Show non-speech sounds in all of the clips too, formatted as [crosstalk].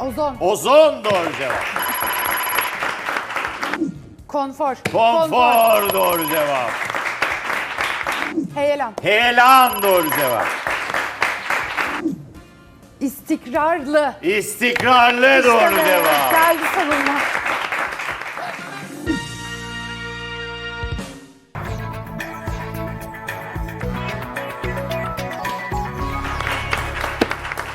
Ozon. Ozon doğru cevap. Konfor. Konfor doğru cevap. Heyelan. Heyelan doğru cevap. İstikrarlı. İstikrarlı doğru İşte cevap. Geldi sonunda.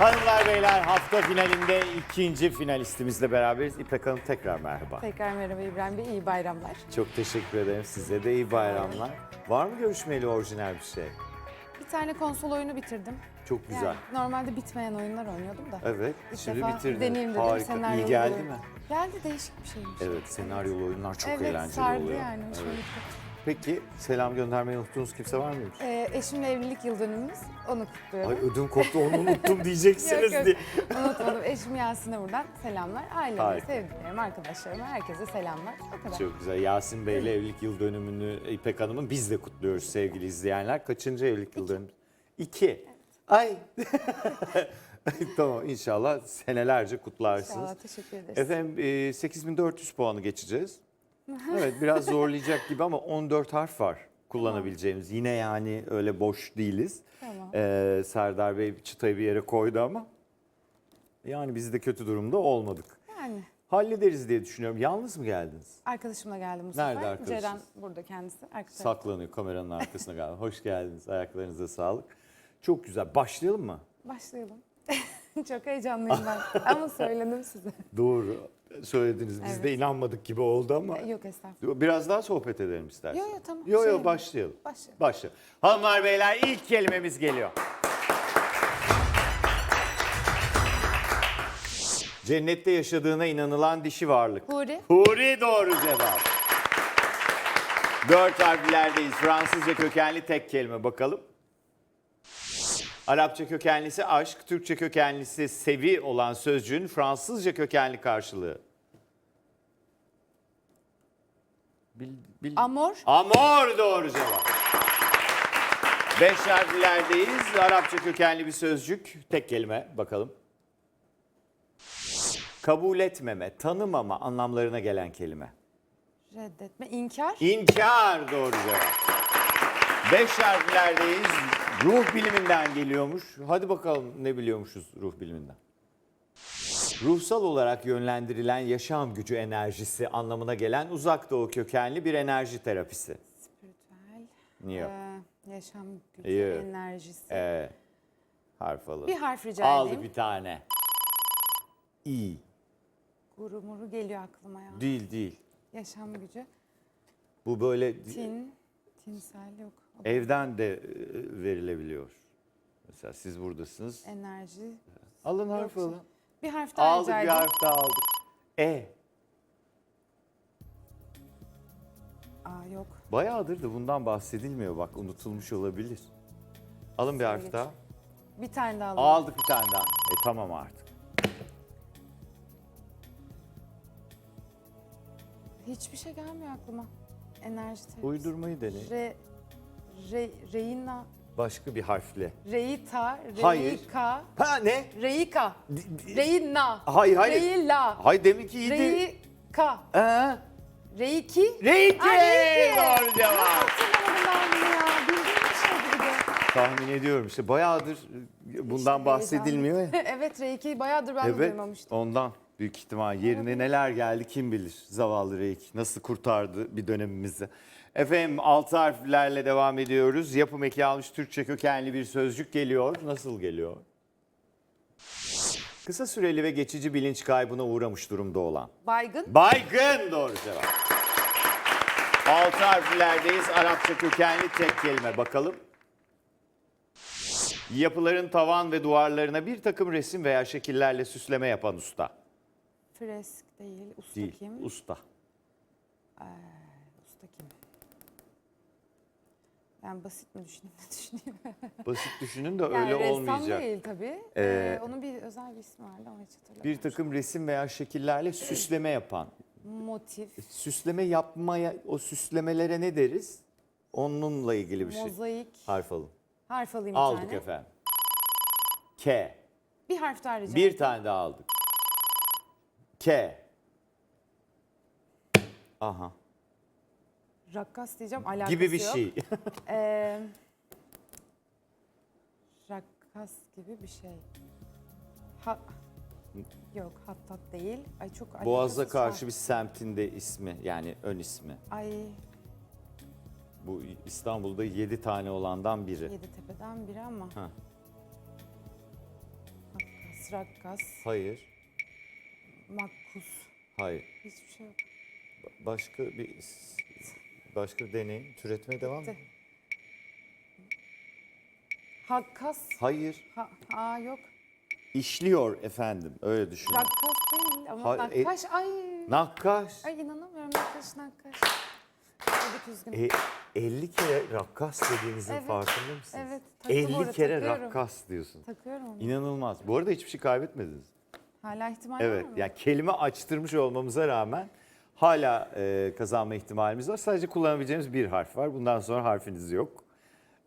Hanımlar beyler hafta finalinde ikinci finalistimizle beraberiz. İpek Hanım tekrar merhaba. Tekrar merhaba İbrahim Bey. iyi bayramlar. Çok teşekkür ederim. Size de iyi bayramlar. Var mı görüşmeli orijinal bir şey? Bir tane konsol oyunu bitirdim. Çok güzel. Yani normalde bitmeyen oyunlar oynuyordum da. Evet. İlk Şimdi defa bitirdin. deneyeyim dedim. Harika. Senaryolu İyi geldi oyun. mi? Geldi değişik bir şeymiş. Evet. Senaryolu oyunlar çok evet eğlenceli sardı oluyor. yani. Evet. gitti. Peki selam göndermeyi unuttuğunuz kimse var mıymış? Ee, eşimle evlilik yıl dönümümüz. Onu kutluyorum. Ay ödüm koptu onu unuttum [laughs] diyeceksiniz Yok, yok. diye. Unutmadım. Eşim Yasin'e buradan selamlar. Aileme, Harika. sevdiklerim, arkadaşlarıma, herkese selamlar. O kadar. Çok güzel. Yasin Bey'le evlilik yıl dönümünü İpek Hanım'ın biz de kutluyoruz sevgili izleyenler. Kaçıncı evlilik yıl dönümü? İki. Ay. [laughs] tamam inşallah senelerce kutlarsınız. İnşallah teşekkür ederiz. Efendim e, 8400 puanı geçeceğiz. [laughs] Evet biraz zorlayacak gibi ama 14 harf var kullanabileceğimiz. Yine yani öyle boş değiliz. Tamam. Ee, Serdar Bey çıtayı bir yere koydu ama yani biz de kötü durumda olmadık. Yani Hallederiz diye düşünüyorum. Yalnız mı geldiniz? arkadaşımla geldim bu Nerede sefer. arkadaşınız? Ceren burada kendisi. Arka tarafta. Saklanıyor kameranın arkasına galiba. Hoş geldiniz. Ayaklarınıza sağlık. Çok güzel. Başlayalım mı? Başlayalım. [laughs] Çok heyecanlıyım ben. Ama söyledim size. Doğru. Söylediniz. Biz de Evet. inanmadık gibi oldu ama. Yok estağfurullah. Biraz daha sohbet edelim isterseniz. Yo, yo, tamam. Yo yo Şey- başlayalım. Başlayalım. Başlayalım. Hanımlar beyler ilk kelimemiz geliyor. Cennette yaşadığına inanılan dişi varlık. Huri. Huri doğru cevap. Dört harflerdeyiz. Fransızca kökenli tek kelime bakalım. Arapça kökenlisi aşk, Türkçe kökenlisi sevi olan sözcüğün Fransızca kökenli karşılığı. Bil, bil- Amor. Amor doğru cevap. Beş harflerdeyiz. Arapça kökenli bir sözcük. Tek kelime bakalım. Kabul etmeme, tanımama anlamlarına gelen kelime. Reddetme. İnkar. İnkar doğru cevap. Beş harflerdeyiz. Ruh biliminden geliyormuş. Hadi bakalım ne biliyormuşuz ruh biliminden. Ruhsal olarak yönlendirilen yaşam gücü enerjisi anlamına gelen uzak doğu kökenli bir enerji terapisi. Spiritüel. Niye? Ee, yaşam gücü, İyi. enerjisi. Ee, harf alalım. Bir harf rica edeyim. bir tane. İ. Guru muru geliyor aklıma ya. Değil değil. Yaşam gücü. Bu böyle Tin. Tinsel yok. Evden de e, verilebiliyor. Mesela siz buradasınız. Enerji. Alın harf alın. Bir harf daha Aldık rica bir harf daha aldık. E. Aa yok. Bayağıdır da bundan bahsedilmiyor bak unutulmuş olabilir. Alın bir harf Söyle. daha. Bir tane daha alalım. Aldık bir tane daha. E tamam artık. Hiçbir şey gelmiyor aklıma. Enerji terapisi. Uydurmayı deneyin. Re, re, reina, Başka bir harfle. reita, Hayır. reika, Ha ne? reika, D- reina, Hayır hayır. reila, Hayır demek ki iyiydi. reika, Ee, reiki. Reiki. Aa, reiki. Doğru cevap. Hatırlamadım ben bunu ya. Bildiğim bir şeydi bir de. Tahmin ediyorum işte bayağıdır e, bundan İşte bahsedilmiyor ya. heyecan. [laughs] evet reiki bayağıdır ben de Evet duymamıştım. ondan büyük ihtimal yerine neler geldi kim bilir zavallı Reiki nasıl kurtardı bir dönemimizi. Efendim altı harflerle devam ediyoruz. Yapım eki almış Türkçe kökenli bir sözcük geliyor. Nasıl geliyor? Kısa süreli ve geçici bilinç kaybına uğramış durumda olan. Baygın, Baygın doğru cevap. Altı harflerdeyiz. Arapça kökenli tek kelime bakalım. Yapıların tavan ve duvarlarına bir takım resim veya şekillerle süsleme yapan usta. fresk değil, usta Değil, kim? usta. Usta kim? Ben basit mi düşüneyim [laughs] ne düşüneyim? Basit düşünün de Yani öyle ressam olmayacak. değil tabii. Ee, Ee, onun bir özel bir ismi vardı ama hiç hatırlamıyorum. Bir takım resim veya şekillerle süsleme yapan. Motif, Süsleme yapmaya, o süslemelere ne deriz? Onunla ilgili bir şey. mozaik. Harf alın. Harf alayım bir Aldık tane. efendim. K. Bir harf daha rica Bir tane daha aldık. K. Aha. Rakkas diyeceğim alakası Gibi bir yok. şey. [laughs] Ee, rakkas gibi bir şey. Ha, yok hattat değil. Ay çok Boğaz'a alakasız karşı var. bir semtin de ismi yani ön ismi. Ay Bu İstanbul'da 7 tane olandan biri. Yeditepe'den biri ama. Ha. Rakkas, rakkas, Hayır, makkus. hayır. Hiçbir şey yok. Ba- Başka bir başka deneyin. Türetmeye devam mı? Bitti. Hakkas. Hayır. Ha, aa yok. İşliyor efendim. Öyle düşünün. Rakkas değil ama Ha, e- nakkaş. Ay. Nakkaş. Ay inanamıyorum nakkaş nakkaş. Dedik üzgünüm. E, 50 kere rakkas dediğinizin Evet, farkında mısınız? evet, taktım 50 orada, kere takıyorum. rakkas diyorsun. Takıyorum onu. İnanılmaz. Bu arada hiçbir şey kaybetmediniz. Hala ihtimal Evet. var mı? Yani kelime açtırmış olmamıza rağmen hala e, kazanma ihtimalimiz var. Sadece kullanabileceğimiz bir harf var. Bundan sonra harfiniz yok.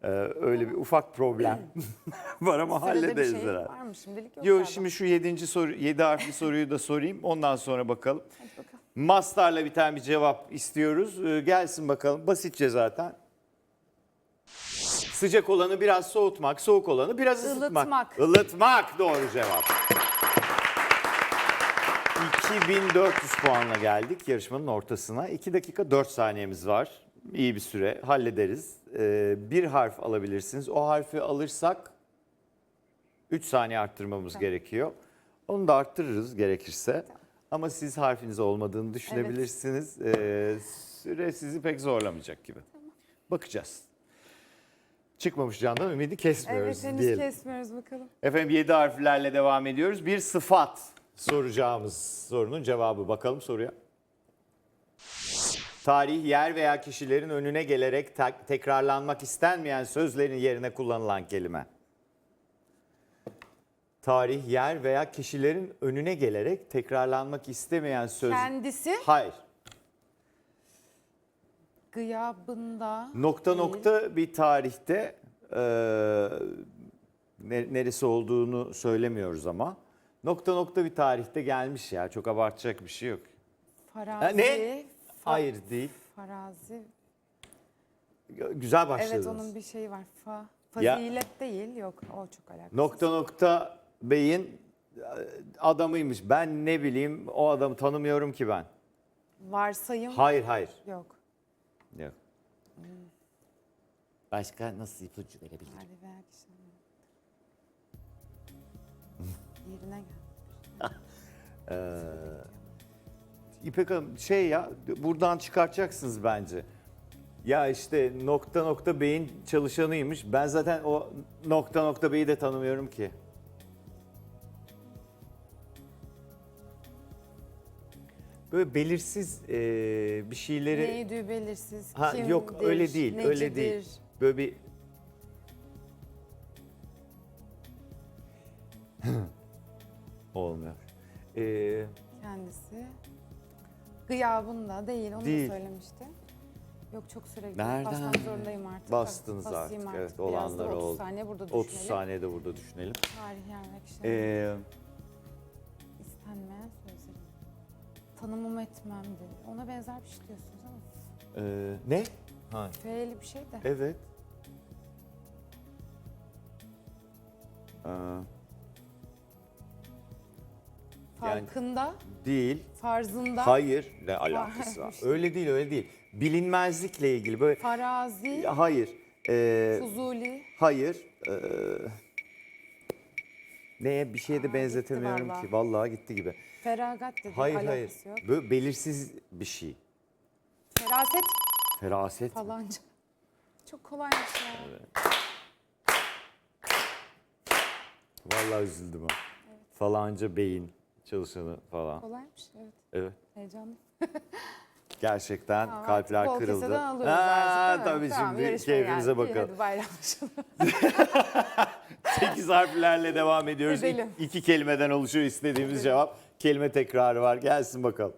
E, öyle bir ufak problem [laughs] var ama hallederiz bir şey herhalde. var mı şimdilik yok Yo galiba. şimdi şu yedinci soru, yedi harfli soruyu da sorayım. Ondan sonra bakalım. Hadi bakalım. Mastarla biten bir cevap istiyoruz. Ee, gelsin bakalım. Basitçe zaten. Sıcak olanı biraz soğutmak, soğuk olanı biraz ısıtmak. Ilıtmak. Ilıtmak doğru cevap. 2400 puanla geldik yarışmanın ortasına. 2 dakika 4 saniyemiz var. İyi bir süre hallederiz. Ee, bir harf alabilirsiniz. O harfi alırsak 3 saniye arttırmamız Tamam. gerekiyor. Onu da arttırırız gerekirse. Ama siz harfiniz olmadığını düşünebilirsiniz. Ee, süre sizi pek zorlamayacak gibi. Bakacağız. Çıkmamış candan ümidi kesmiyoruz Evet henüz diyelim. kesmiyoruz bakalım. Efendim 7 harflerle devam ediyoruz. Bir sıfat soracağımız sorunun cevabı. Bakalım soruya. Tarih, yer veya kişilerin önüne gelerek tek- tekrarlanmak istenmeyen sözlerin yerine kullanılan kelime. Tarih, yer veya kişilerin önüne gelerek tekrarlanmak istemeyen söz. Kendisi Hayır. gıyabında Nokta değil. nokta bir tarihte e, ne- neresi olduğunu söylemiyoruz ama nokta nokta bir tarihte gelmiş ya çok abartacak bir şey yok. Farazi. Ha, ne? fa- Hayır değil. Farazi. Güzel başladınız. Evet onun bir şeyi var. Fa. Ya- Fazilet değil. Yok o çok alakasız. Nokta nokta beyin e, adamıymış. Ben ne bileyim o adamı tanımıyorum ki ben. Varsayım Hayır hayır. yok. Yok. Başka nasıl ipucu verebilirim? Tarih veya kişinin. Yerine gel. [laughs] İpek Hanım şey ya buradan çıkartacaksınız bence. Ya işte nokta nokta beyin çalışanıymış. Ben zaten o nokta nokta beyi de tanımıyorum ki. Böyle belirsiz e, bir şeyleri... Neydi belirsiz. Ha, kimdir, yok öyle değil, öyle necidir? değil. Böyle bir... [laughs] Olmuyor. Ee, Kendisi. Gıyabında değil onu Değil. da söylemişti. Yok çok süre gidiyor. Nereden? Basmak zorundayım artık. Bastınız Basayım artık, evet, Biraz da olanlar 30 oldu. saniye burada düşünelim. 30 saniyede burada düşünelim. Tarih yer ve. Ee, İstenmeyen sözleri. Tanımım etmemdi. Ona benzer bir şey diyorsunuz ama. e, ne? Ha, F'li bir şey de. evet. Ee, Farkında, değil. farzında, Hayır. Ne alakası var? [laughs] Öyle değil, öyle değil. Bilinmezlikle ilgili böyle... farazi, Hayır. Ee, fuzuli. Hayır. eee, neye bir şeye de benzetemiyorum vallahi. ki. Vallahi gitti gibi. Feragat dedi. Hayır alakası hayır. Yok. Böyle belirsiz bir şey. Feraset Feraset. mi? falanca. Çok kolaymış ya. Vallahi üzüldüm ha. Falanca beyin çalışanı falan. Kolaymış evet. Evet. Heyecanlı. [laughs] Gerçekten Tamam, kalpler kırıldı. alıyoruz Ha, artık tabii Tamam, şimdi keyfinize geldik. bakalım. Hadi bayramlaşalım. [laughs] 8 harflerle devam ediyoruz. İ- Edelim. iki kelimeden oluşuyor istediğimiz cevap. Kelime tekrarı var. Gelsin bakalım.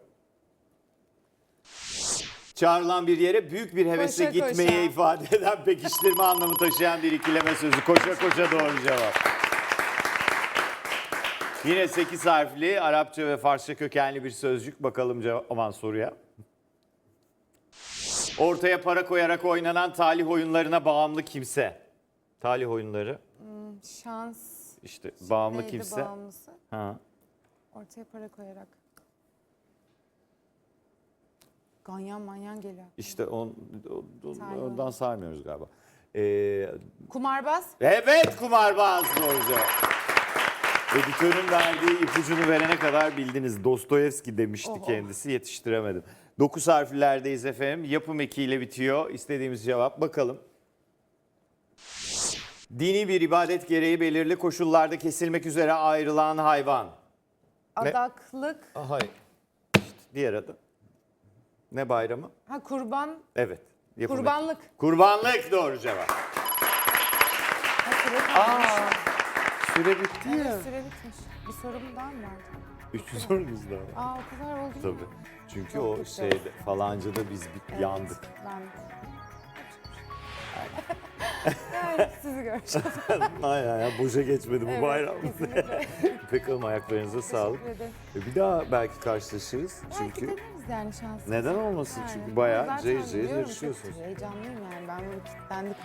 Çağrılan bir yere büyük bir hevesle Koşa koşa. gitmeye ifade eden pekiştirme anlamı taşıyan bir ikileme sözü. Koşa koşa doğru cevap. Yine 8 harfli Arapça ve Farsça kökenli bir sözcük. Bakalım cevap aman soruya. Ortaya para koyarak oynanan talih oyunlarına bağımlı kimse. Talih oyunları Şans. işte bağımlı neydi kimse. bağımlısı? Ha. Ortaya para koyarak. Ganyan manyan geliyor. İşte on, on- Talih ondan saymıyoruz galiba. Ee, Kumarbaz. evet kumarbaz doğru cevap. Editörün verdiği ipucunu verene kadar bildiniz. Dostoyevski demişti Oho. kendisi yetiştiremedim. 9 harflerdeyiz efendim. Yapım ekiyle bitiyor. İstediğimiz cevap bakalım. Dini bir ibadet gereği belirli koşullarda kesilmek üzere ayrılan hayvan. Ne? Adaklık. Ah, Hayır. İşte diğer adı. Ne bayramı? Ha kurban. Evet. yapım eki. Kurbanlık. Kurbanlık doğru cevap. Aa. Süre bitti ya. Evet, süre bitmiş. Bir sorum daha mı vardı? Üç sorumuz daha var. Aa o kadar oldu. mu? Tabii. Çünkü Çok o kötü. şeyde falancada biz bir Evet, yandık. Ben yani sizi göreceğim. Aynen ya boşa geçmedi bu bayram. kesinlikle. [laughs] Bakalım ayaklarınıza sağlık. Teşekkür ederim. E, Bir daha belki karşılaşırız. Belki Çünkü deneriz yani şansımızı. neden olmasın? Çünkü ben bayağı zaten cayır cayır yarışıyorsunuz. Heyecanlıyım yani. Ben böyle kilitlendik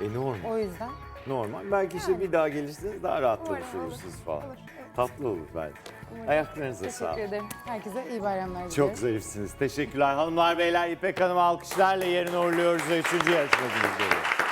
bu E normal. O yüzden. Normal. Belki işte bir daha gelirsiniz daha rahat Umarım konuşursunuz olur. falan. Olur, evet. Tatlı olur belki. Umarım. Ayaklarınıza Teşekkür sağlık. ederim. Herkese iyi bayramlar Çok diliyorum. zarifsiniz. Teşekkürler. Hanımlar beyler İpek Hanım alkışlarla yerine uğurluyoruz ve üçüncü yarışmacımız geliyor.